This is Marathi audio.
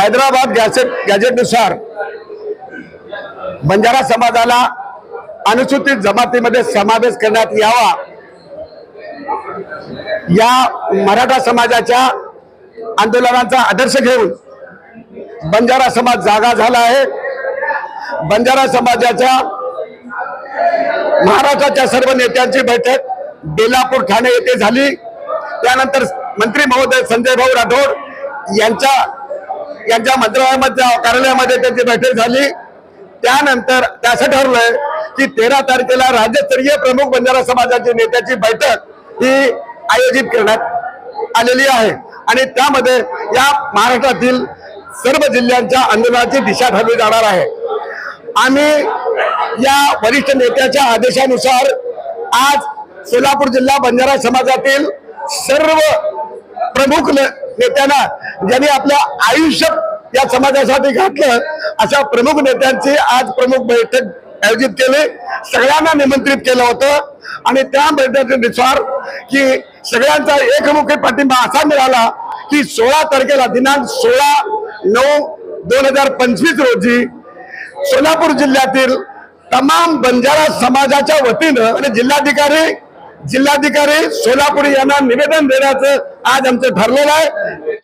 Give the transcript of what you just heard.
हैदराबाद गॅसेट गॅजेटनुसार बंजारा समाजाला अनुसूचित जमातीमध्ये समावेश करण्यात यावा. या मराठा समाजाच्या आंदोलनाचा आदर्श घेऊन बंजारा समाज जागा झाला आहे. बंजारा समाजाच्या महाराष्ट्राच्या सर्व नेत्यांची बैठक बेलापूर ठाणे येथे झाली. त्यानंतर मंत्री महोदय संजय भाऊ राठोड यांच्या यांच्या मंत्रालयामध्ये कार्यालयामध्ये त्यांची बैठक झाली. त्यानंतर त्याचं ठरलंय की तेरा तारखेला राज्यस्तरीय प्रमुख बंजारा समाजाची नेत्याची बैठक ही आयोजित करण्यात आलेली आहे. आणि त्यामध्ये या महाराष्ट्रातील सर्व जिल्ह्यांच्या आंदोलनाची दिशा ठरली जाणार आहे. आम्ही या वरिष्ठ नेत्याच्या आदेशानुसार आज सोलापूर जिल्हा बंजारा समाजातील सर्व प्रमुख नेत्यांना ज्यांनी आपलं आयुष्य या समाजासाठी घातलं अशा प्रमुख नेत्यांची आज प्रमुख बैठक आयोजित केली. सगळ्यांना निमंत्रित केलं होतं. आणि त्या बैठकीनुसार की सगळ्यांचा एकमुखी पाठिंबा असा मिळाला की सोळा तारखेला दिनांक सोळा नऊ दोन हजार पंचवीस रोजी सोलापूर जिल्ह्यातील तमाम बंजारा समाजाच्या वतीनं आणि जिल्हाधिकारी जिल्हाधिकारी सोलापूर यांना निवेदन देण्याचं आज आमचं ठरलेलं आहे.